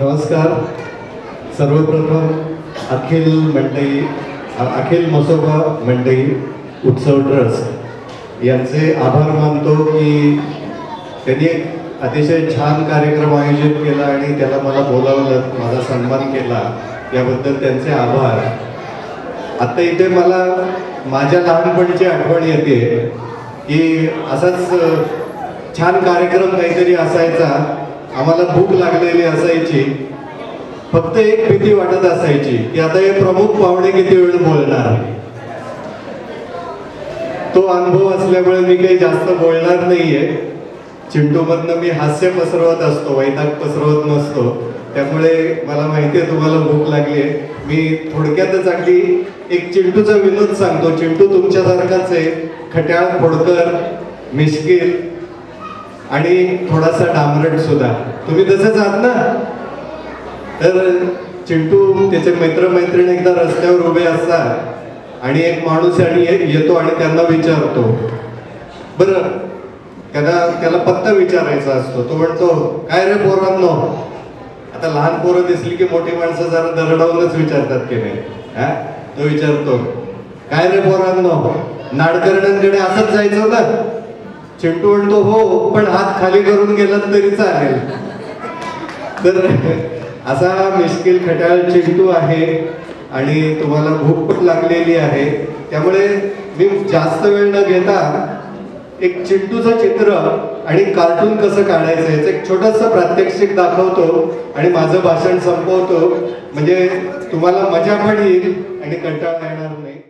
नमस्कार. सर्वप्रथम अखिल मंडई अखिल मसोबा मंडई उत्सव ट्रस्ट यांचे आभार मानतो की त्यांनी एक अतिशय छान कार्यक्रम आयोजित केला आणि त्याला मला बोलावलं माझा सन्मान केला याबद्दल त्यांचे आभार. आता इथे मला माझ्या लहानपणीची आठवण येते की असाच छान कार्यक्रम काहीतरी असायचा. आम्हाला भूक लागलेली असायची. फक्त एक भीती वाटत असायची की आता हे प्रमुख पाहुणे किती वेळ बोलणार? तो अनुभव असल्यामुळे मी काही जास्त बोलणार नाहीये. चिंटूमधनं मी हास्य पसरवत असतो वैताग पसरवत नसतो. त्यामुळे मला माहिती आहे तुम्हाला भूक लागली आहे मी थोडक्यातच अगदी एक चिंटूचा विनोद सांगतो. चिंटू तुमच्यासारखाच आहे. खट्याळ फोडकर मिश्किल आणि थोडासा डांबरट सुद्धा. तुम्ही तसेच आहात ना? तर चिंटू त्याचे मित्रमैत्रिणी एकदा रस्त्यावर उभे असतात. आणि एक माणूस आणि येतो आणि त्यांना विचारतो. बरं त्याला त्याला पत्ता विचारायचा असतो. तो म्हणतो काय रे पोरांनो? आता लहान पोरं दिसली की मोठी माणसं जरा दरडावूनच विचारतात की नाही. हा? तो विचारतो काय रे पोरांनो? नाडकर्ण्यांकडे असंच जायचं ना? चिंटू म्हणतो हो पण हात खाली करून गेलात तरी चालेल. तर असा मिश्किल खट्याळ चिंटू आहे आणि तुम्हाला भूक पण लागलेली आहे. त्यामुळे मी जास्त वेळ न घेता एक चिंटूचं चित्र आणि कार्टून कसं काढायचं याचं एक छोटंसं प्रात्यक्षिक दाखवतो आणि माझं भाषण संपवतो. म्हणजे तुम्हाला मजा पण येईल आणि कंटाळा येणार नाही.